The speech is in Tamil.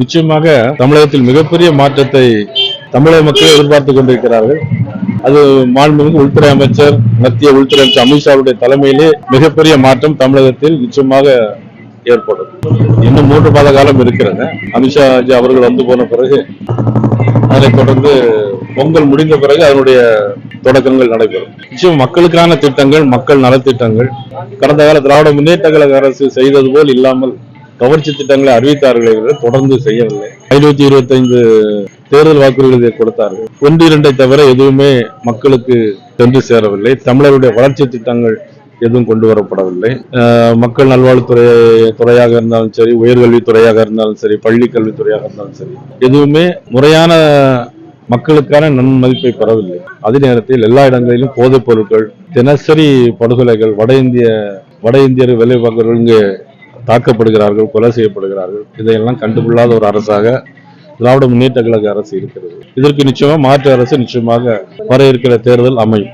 நிச்சயமாக தமிழகத்தில் மிகப்பெரிய மாற்றத்தை தமிழக மக்கள் எதிர்பார்த்து கொண்டிருக்கிறார்கள். அது மாண்புமிகு உள்துறை அமைச்சர் மத்திய உள்துறை அமைச்சர் அமித்ஷாவுடைய தலைமையிலே மிகப்பெரிய மாற்றம் தமிழகத்தில் நிச்சயமாக ஏற்படும். இன்னும் மூன்று மாத காலம் இருக்கிறது. அமித்ஷா அவர்கள் வந்து போன பிறகு அதை தொடர்ந்து பொங்கல் முடிந்த பிறகு அதனுடைய தொடக்கங்கள் நடைபெறும். நிச்சயம் மக்களுக்கான திட்டங்கள் மக்கள் நலத்திட்டங்கள் கடந்த கால திராவிட முன்னேற்ற கழக அரசு செய்தது போல் இல்லாமல் கவர்ச்சி திட்டங்களை அறிவித்தார்களே தொடர்ந்து செய்யவில்லை. ஐநூத்தி இருபத்தைந்து தேர்தல் வாக்குறுதிகளை கொடுத்தார்கள். ஒன்று இரண்டை தவிர எதுவுமே மக்களுக்கு சென்று சேரவில்லை. தமிழருடைய வளர்ச்சி திட்டங்கள் எதுவும் கொண்டு வரப்படவில்லை. மக்கள் நல்வாழ்வுத்துறை துறையாக இருந்தாலும் சரி உயர்கல்வித்துறையாக இருந்தாலும் சரி பள்ளி கல்வித்துறையாக இருந்தாலும் சரி எதுவுமே முறையான மக்களுக்கான நன்மதிப்பை பெறவில்லை. அதே நேரத்தில் எல்லா இடங்களிலும் போதைப் பொருட்கள் தினசரி படுகொலைகள் வட இந்திய வட இந்தியர் வேலை பார்க்கிறவர்கள் தாக்கப்படுகிறார்கள் கொலை செய்யப்படுகிறார்கள். இதையெல்லாம் கண்டுகொள்ளாத ஒரு அரசாக திராவிட முன்னேற்ற கழக அரசு இருக்கிறது. இதற்கு நிச்சயமா மாற்று அரசு நிச்சயமாக வர இருக்கிற தேர்தல் அமையும்.